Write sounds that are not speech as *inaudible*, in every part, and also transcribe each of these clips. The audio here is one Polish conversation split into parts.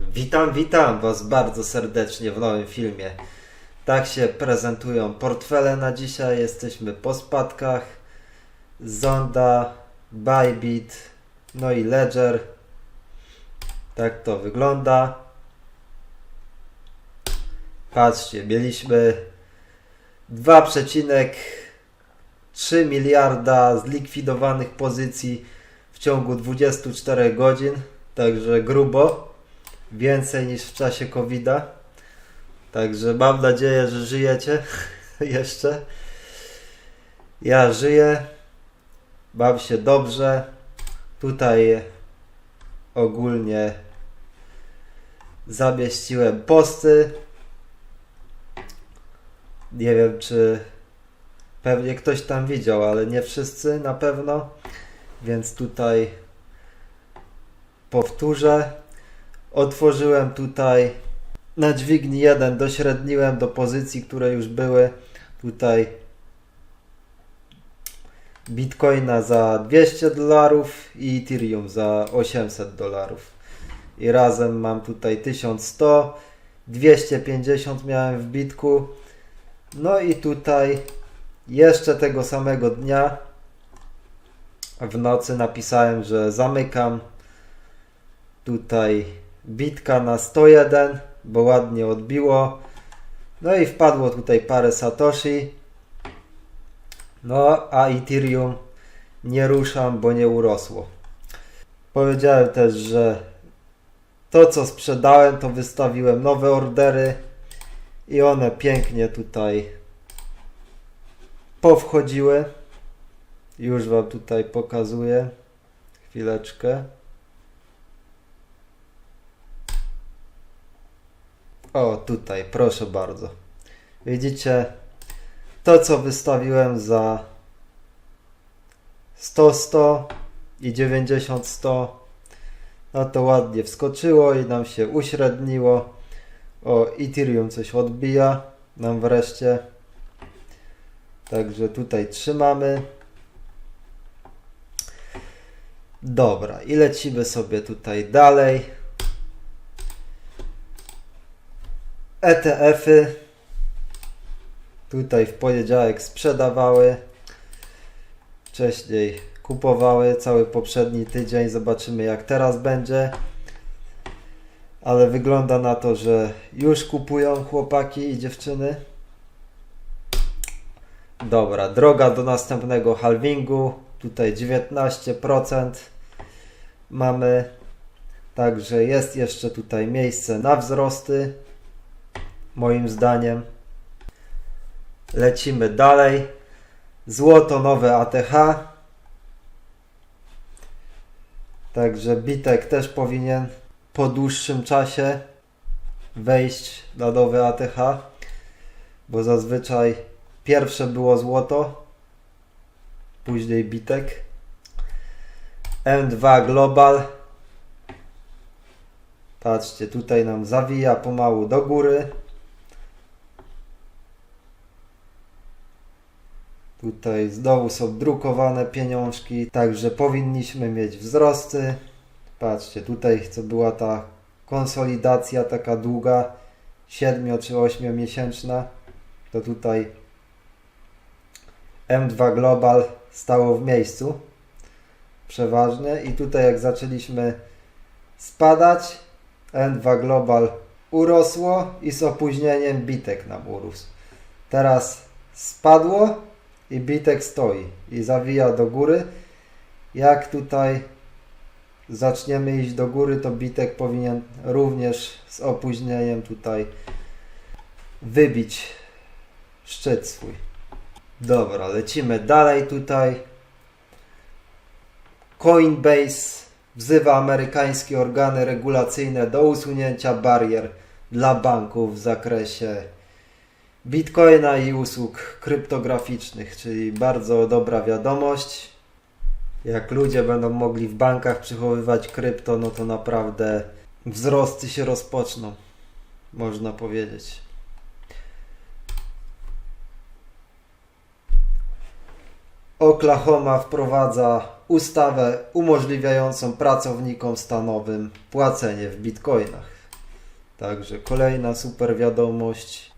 Witam, witam Was bardzo serdecznie w nowym filmie. Tak się prezentują portfele na dzisiaj. Jesteśmy po spadkach. Zonda, Bybit, no i Ledger. Tak to wygląda. Patrzcie, mieliśmy 2,3 miliarda zlikwidowanych pozycji w ciągu 24 godzin. Także grubo więcej niż w czasie COVID-a. Także mam nadzieję, że żyjecie *laughs* jeszcze. Ja żyję, mam się dobrze. Tutaj ogólnie zamieściłem posty. Nie wiem, czy pewnie ktoś tam widział, ale nie wszyscy na pewno. Więc tutaj powtórzę. Otworzyłem tutaj na dźwigni 1, dośredniłem do pozycji, które już były. Tutaj Bitcoina za 200 dolarów i Ethereum za 800 dolarów. I razem mam tutaj 1100, 250 miałem w bitku. No i tutaj jeszcze tego samego dnia w nocy napisałem, że zamykam tutaj bitka na 101, bo ładnie odbiło. No i wpadło tutaj parę satoshi. No a Ethereum nie ruszam, bo nie urosło. Powiedziałem też, że to co sprzedałem, to wystawiłem nowe ordery i one pięknie tutaj powchodziły. Już Wam tutaj pokazuję. Chwileczkę. O, tutaj, proszę bardzo. Widzicie, to co wystawiłem za 100, 100 i 90, 100, no to ładnie wskoczyło i nam się uśredniło. O, Ethereum coś odbija nam wreszcie. Także tutaj trzymamy. Dobra, i lecimy sobie tutaj dalej. ETF-y tutaj w poniedziałek sprzedawały, wcześniej kupowały cały poprzedni tydzień. Zobaczymy jak teraz będzie. Ale wygląda na to, że już kupują chłopaki i dziewczyny. Dobra, droga do następnego halvingu. Tutaj 19% mamy. Także jest jeszcze tutaj miejsce na wzrosty moim zdaniem. Lecimy dalej. Złoto nowe ATH. Także Bitek też powinien po dłuższym czasie wejść na nowe ATH, bo zazwyczaj pierwsze było złoto, później Bitek. M2 Global. Patrzcie, tutaj nam zawija pomału do góry. Tutaj znowu są drukowane pieniążki, także powinniśmy mieć wzrosty. Patrzcie, tutaj co była ta konsolidacja taka długa, 7 czy 8 miesięczna, to tutaj M2 Global stało w miejscu przeważnie i tutaj jak zaczęliśmy spadać, M2 Global urosło i z opóźnieniem bitek nam urósł. Teraz spadło i bitek stoi i zawija do góry. Jak tutaj zaczniemy iść do góry, to bitek powinien również z opóźnieniem tutaj wybić szczyt swój. Dobra, lecimy dalej tutaj. Coinbase wzywa amerykańskie organy regulacyjne do usunięcia barier dla banków w zakresie Bitcoina i usług kryptograficznych, czyli bardzo dobra wiadomość. Jak ludzie będą mogli w bankach przechowywać krypto, no to naprawdę wzrosty się rozpoczną, można powiedzieć. Oklahoma wprowadza ustawę umożliwiającą pracownikom stanowym płacenie w bitcoinach. Także kolejna super wiadomość.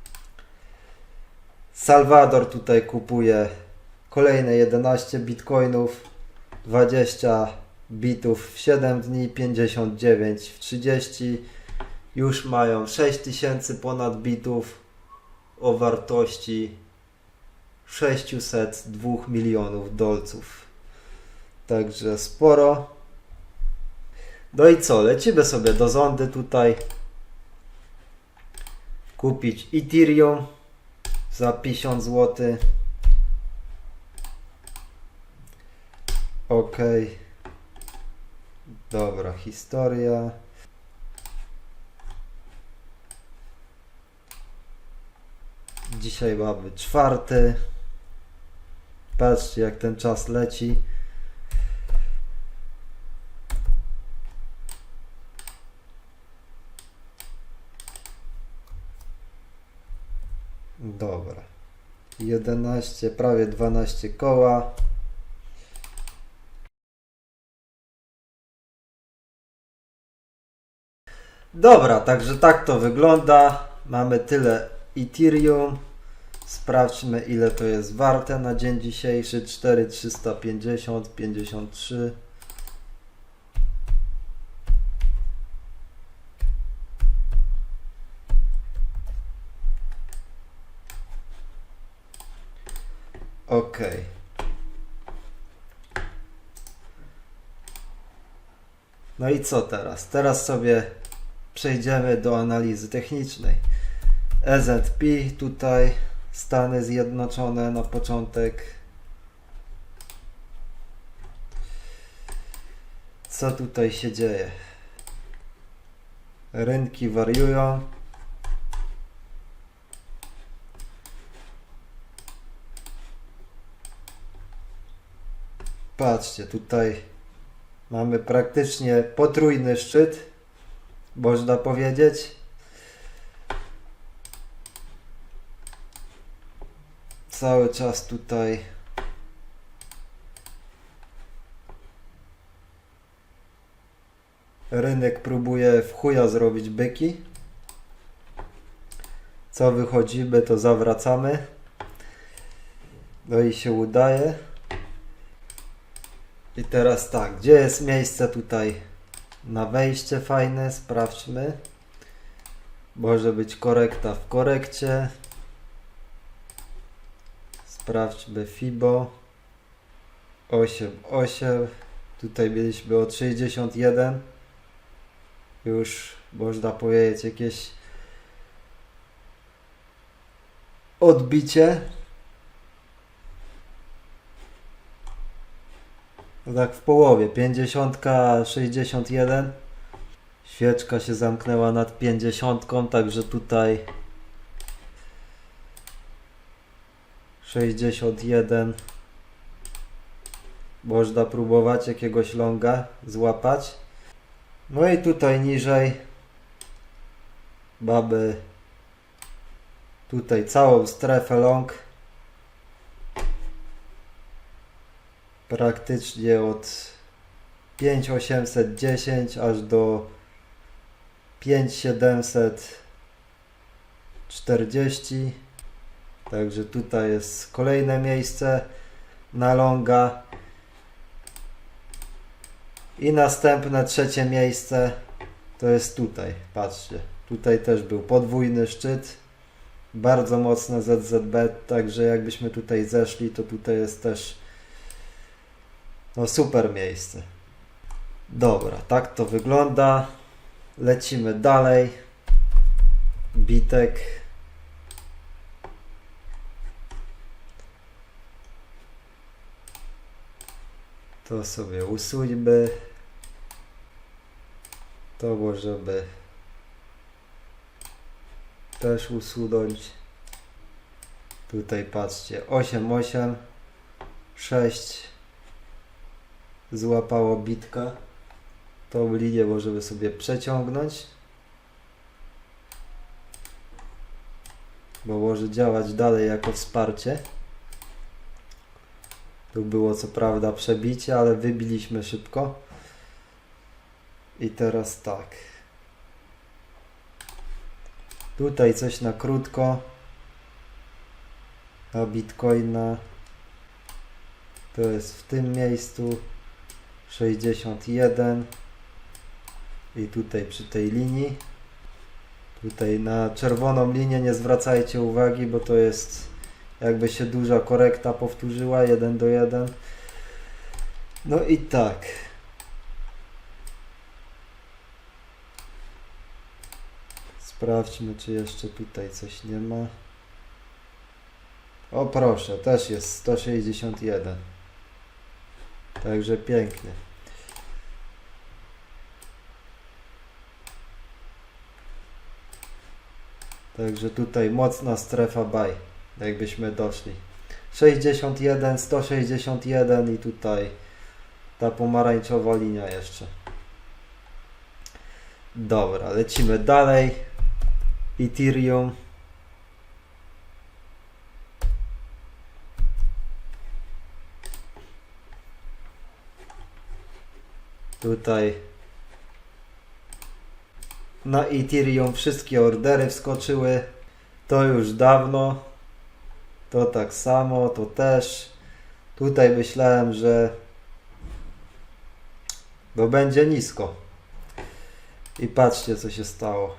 Salwador tutaj kupuje kolejne 11 bitcoinów, 20 bitów w 7 dni, 59 w 30. Już mają 6000 ponad bitów o wartości 602 milionów dolców. Także sporo. No i co? Lecimy sobie do zondy tutaj. Kupić Ethereum za 50 zł. Ok. Dobra, historia. Dzisiaj mamy czwarty. Patrzcie jak ten czas leci. Dobra. 11, prawie 12 koła. Dobra, także tak to wygląda. Mamy tyle Ethereum. Sprawdźmy ile to jest warte na dzień dzisiejszy. 4350, 53. Ok. No i co teraz? Teraz sobie przejdziemy do analizy technicznej. EZP tutaj Stany Zjednoczone na początek. Co tutaj się dzieje? Rynki wariują. Patrzcie, tutaj mamy praktycznie potrójny szczyt, można powiedzieć. Cały czas tutaj rynek próbuje w chuja zrobić byki. Co wychodzimy, to zawracamy. No i się udaje. I teraz tak, gdzie jest miejsce tutaj na wejście fajne? Sprawdźmy. Może być korekta w korekcie. Sprawdźmy FIBO 8,8. Tutaj mieliśmy od 61. Już można powiedzieć jakieś odbicie. Tak w połowie. 50, 61. Świeczka się zamknęła nad 50, także tutaj 61. Można próbować jakiegoś longa złapać. No i tutaj niżej mamy tutaj całą strefę long. Praktycznie od 5810 aż do 5740. Także tutaj jest kolejne miejsce na longa. I następne trzecie miejsce to jest tutaj. Patrzcie. Tutaj też był podwójny szczyt. Bardzo mocne ZZB, także jakbyśmy tutaj zeszli, to tutaj jest też no super miejsce. Dobra, tak to wygląda. Lecimy dalej. Bitek. To sobie usuńmy. To możemy też usunąć. Tutaj patrzcie, 8, 8, 6 złapało bitka. Tą linię możemy sobie przeciągnąć. Bo może działać dalej jako wsparcie. Tu było co prawda przebicie, ale wybiliśmy szybko. I teraz tak. Tutaj coś na krótko. Na bitcoina. To jest w tym miejscu. 61. I tutaj przy tej linii. Tutaj na czerwoną linię nie zwracajcie uwagi, bo to jest jakby się duża korekta powtórzyła 1 do 1. No i tak. Sprawdźmy, czy jeszcze tutaj coś nie ma. O proszę, też jest 161. Także pięknie. Także tutaj mocna strefa buy, jakbyśmy doszli. 61, 161 i tutaj ta pomarańczowa linia jeszcze. Dobra, lecimy dalej. Ethereum. Tutaj na Ethereum wszystkie ordery wskoczyły. To już dawno. To tak samo, to też. Tutaj myślałem, że bo będzie nisko. I patrzcie, co się stało.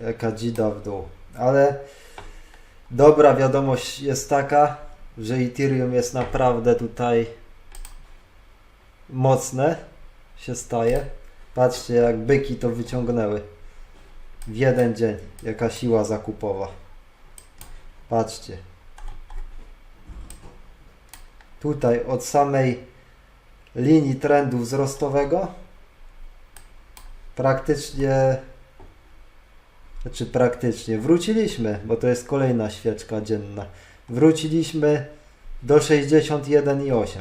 Jaka dzida w dół. Ale dobra wiadomość jest taka, że Ethereum jest naprawdę tutaj mocne się staje. Patrzcie, jak byki to wyciągnęły. W jeden dzień. Jaka siła zakupowa. Patrzcie. Tutaj od samej linii trendu wzrostowego praktycznie znaczy praktycznie wróciliśmy, bo to jest kolejna świeczka dzienna. Wróciliśmy do 61,8.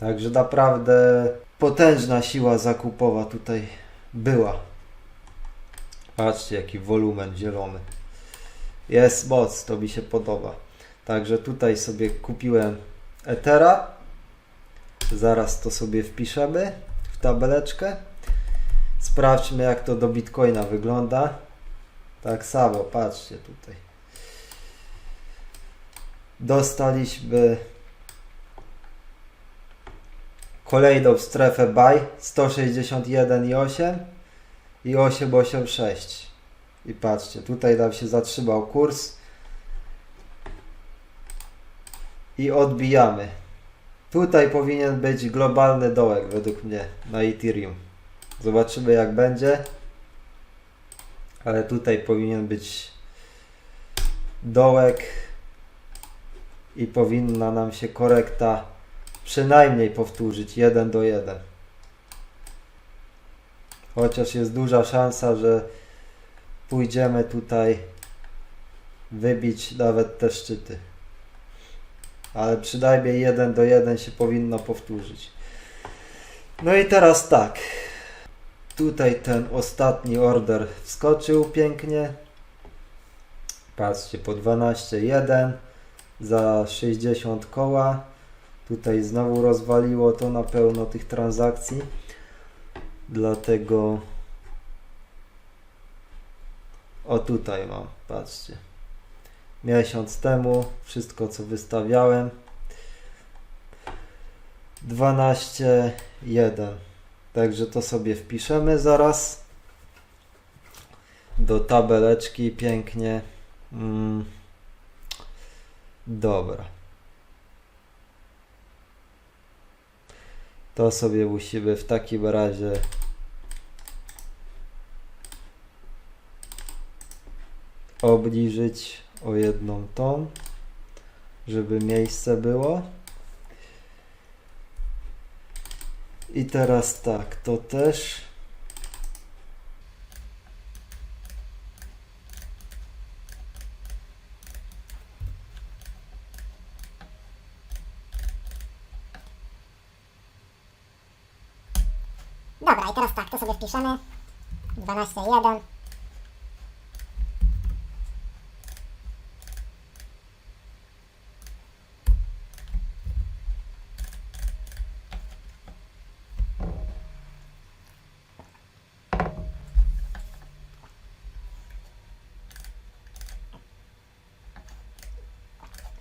Także naprawdę potężna siła zakupowa tutaj była. Patrzcie, jaki wolumen zielony. Jest moc, to mi się podoba. Także tutaj sobie kupiłem Ethera. Zaraz to sobie wpiszemy w tabeleczkę. Sprawdźmy, jak to do Bitcoina wygląda. Tak samo, patrzcie tutaj. Dostaliśmy kolejną strefę buy 161,8 i 8,86 i patrzcie, tutaj nam się zatrzymał kurs. I odbijamy. Tutaj powinien być globalny dołek według mnie na Ethereum. Zobaczymy jak będzie. Ale tutaj powinien być dołek i powinna nam się korekta przynajmniej powtórzyć 1 do 1. Chociaż jest duża szansa, że pójdziemy tutaj wybić nawet te szczyty. Ale przynajmniej 1 do 1 się powinno powtórzyć. No i teraz tak. Tutaj ten ostatni order wskoczył pięknie. Patrzcie, po 12,1 za 60 koła. Tutaj znowu rozwaliło to na pełno tych transakcji. Dlatego o tutaj mam, patrzcie. Miesiąc temu wszystko co wystawiałem 12.1 Także to sobie wpiszemy zaraz do tabeleczki pięknie. Mm. Dobra. To sobie musimy w takim razie obniżyć o jedną tą, żeby miejsce było. I teraz tak, to też. zwiększone. 12,1.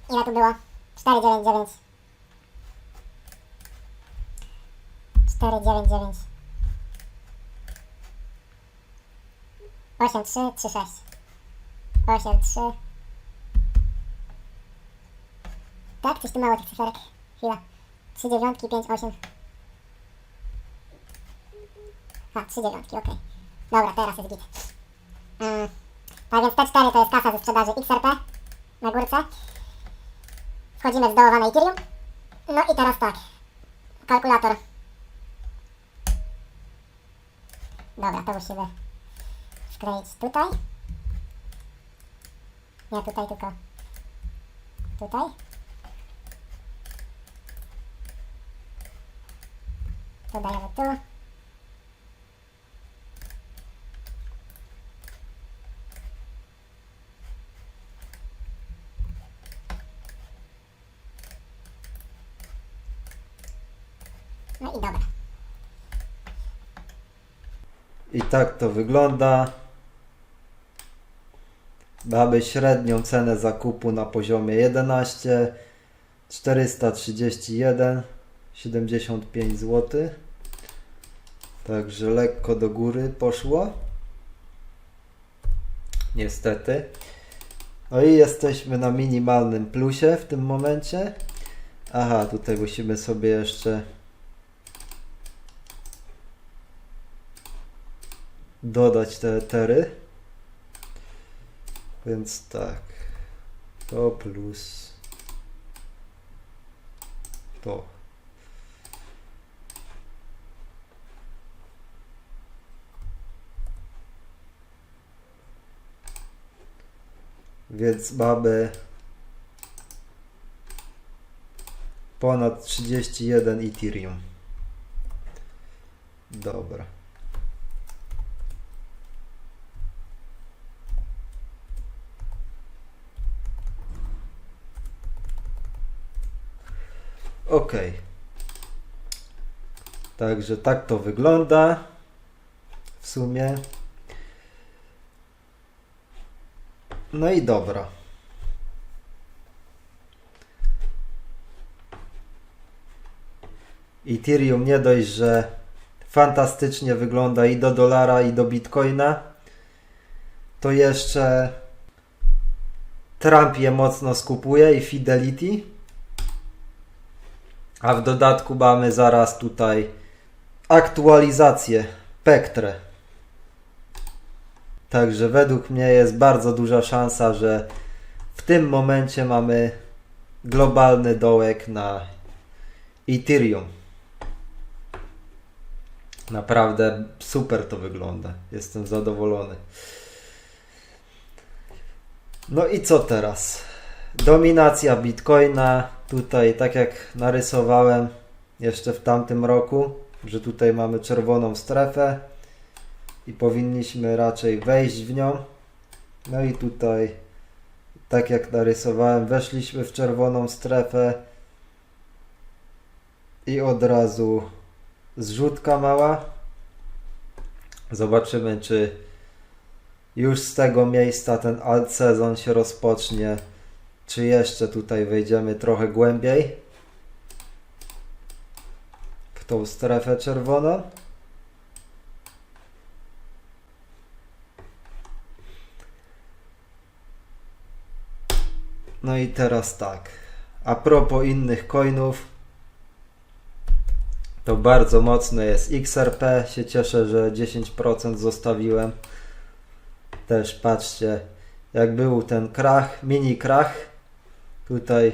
Ile tu było? 4,99. 4,99. 8, 3, 3, 6. 8, 3. Tak? Coś tu mało tych cyferek. Chwila. 3 dziewiątki, 5, 8. A, 3 dziewiątki, okej. Dobra, teraz jest git. Mm. Tak więc T4 to jest kasa ze sprzedaży XRP na górce. Wchodzimy w zdołowane Ethereum. No i teraz tak. Kalkulator. Dobra, to musimy wkleić tutaj. Nie tutaj, tylko tutaj. Dodajemy tu. No i dobra. I tak to wygląda. Mamy średnią cenę zakupu na poziomie 11 431 75 zł. Także lekko do góry poszło. Niestety. No i jesteśmy na minimalnym plusie w tym momencie. Aha, tutaj musimy sobie jeszcze dodać te etery. Więc tak. To plus to. Więc mamy ponad 31 Ethereum. Dobra. Ok. Także tak to wygląda w sumie. No i dobra. Ethereum nie dość, że fantastycznie wygląda i do dolara, i do bitcoina, to jeszcze Trump je mocno skupuje i Fidelity. A w dodatku mamy zaraz tutaj aktualizację Pektre. Także według mnie jest bardzo duża szansa, że w tym momencie mamy globalny dołek na Ethereum. Naprawdę super to wygląda. Jestem zadowolony. No i co teraz? Dominacja Bitcoina. Tutaj, tak jak narysowałem jeszcze w tamtym roku, że tutaj mamy czerwoną strefę i powinniśmy raczej wejść w nią. No i tutaj, tak jak narysowałem, weszliśmy w czerwoną strefę i od razu zrzutka mała. Zobaczymy, czy już z tego miejsca ten alt sezon się rozpocznie, czy jeszcze tutaj wejdziemy trochę głębiej w tą strefę czerwoną. No i teraz tak. A propos innych coinów, to bardzo mocne jest XRP. Się cieszę, że 10% zostawiłem. Też patrzcie, jak był ten krach, mini krach. Tutaj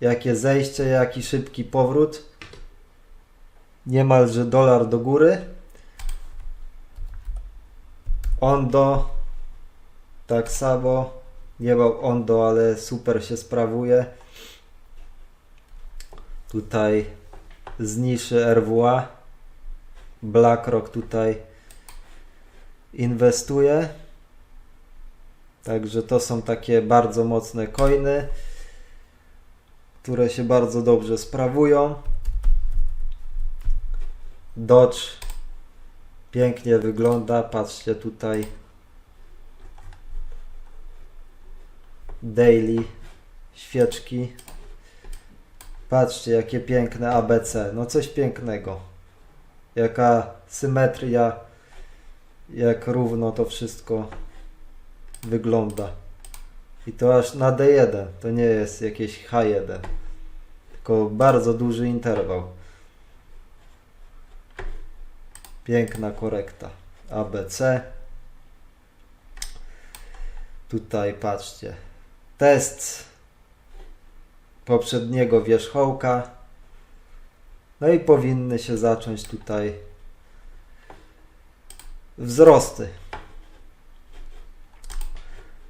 jakie zejście, jaki szybki powrót. Niemalże dolar do góry. Ondo tak samo. Nie mam Ondo, ale super się sprawuje. Tutaj z niszy RWA. BlackRock tutaj inwestuje. Także to są takie bardzo mocne coiny, które się bardzo dobrze sprawują. Dodge pięknie wygląda. Patrzcie tutaj. Daily świeczki. Patrzcie, jakie piękne ABC. No coś pięknego. Jaka symetria, jak równo to wszystko wygląda. I to aż na D1. To nie jest jakieś H1. Tylko bardzo duży interwał. Piękna korekta. ABC. Tutaj patrzcie. Test poprzedniego wierzchołka. No i powinny się zacząć tutaj wzrosty.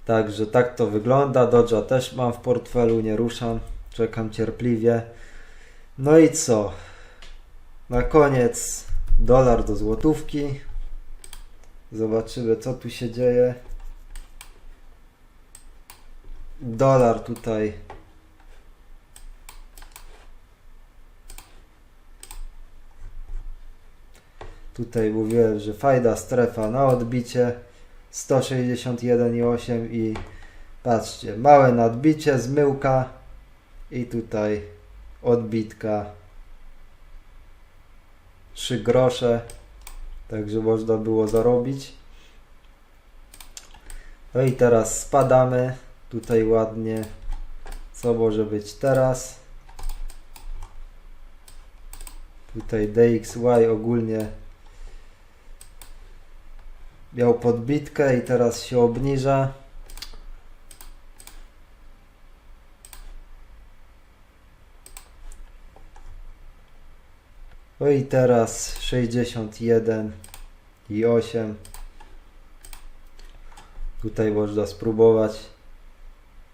Także tak to wygląda. Dodge'a też mam w portfelu, nie ruszam. Czekam cierpliwie. No i co? Na koniec dolar do złotówki. Zobaczymy co tu się dzieje. Dolar tutaj Tutaj mówiłem, że fajna strefa na odbicie 161,8 i patrzcie, małe nadbicie, zmyłka i tutaj odbitka 3 grosze, także można było zarobić. No i teraz spadamy, tutaj ładnie, co może być teraz. Tutaj DXY ogólnie miał podbitkę i teraz się obniża. No i teraz 61 i 8. Tutaj można spróbować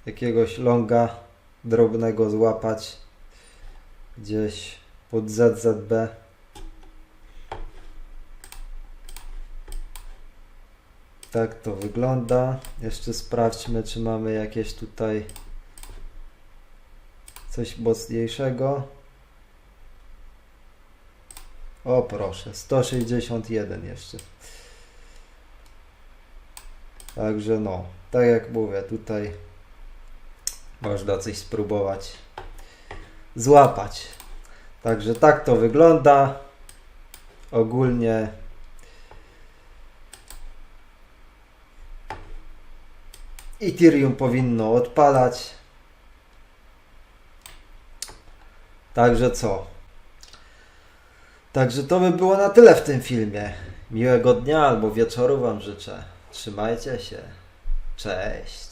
jakiegoś longa drobnego złapać gdzieś pod ZZB. Tak to wygląda. Jeszcze sprawdźmy, czy mamy jakieś tutaj coś mocniejszego. O proszę, 161 jeszcze. Także no, tak jak mówię, tutaj można coś spróbować złapać. Także tak to wygląda. Ogólnie Ethereum powinno odpalać. Także co? Także to by było na tyle w tym filmie. Miłego dnia albo wieczoru Wam życzę. Trzymajcie się. Cześć.